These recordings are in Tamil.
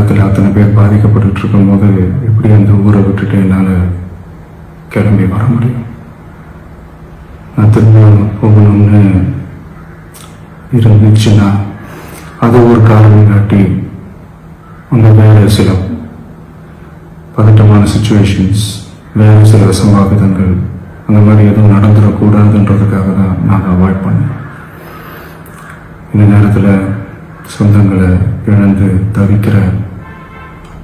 அந்த அத்தனை பேர் பாதிக்கப்பட்டு இருக்கும்போது எப்படி அந்த ஊரை விட்டுட்டு என்னால் கிளம்பி வர முடியும்? நான் திரும்ப போகணும்னு இருந்துச்சுன்னா அது ஒரு காரணம் காட்டி அந்த வேறு சில பதட்டமான சுச்சுவேஷன்ஸ் வேறு சில சம்பாவிதங்கள் அந்த மாதிரி எதுவும் நடந்துடக்கூடாதுன்றதுக்காக தான் நான் அவாய்ட் பண்ணேன். இந்த நேரத்தில் சொந்தங்களை இழந்து தவிக்கிற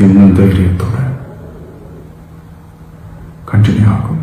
എന്നും ധൈര്യത്തോടെ കണ്ടിന്യൂ ആകും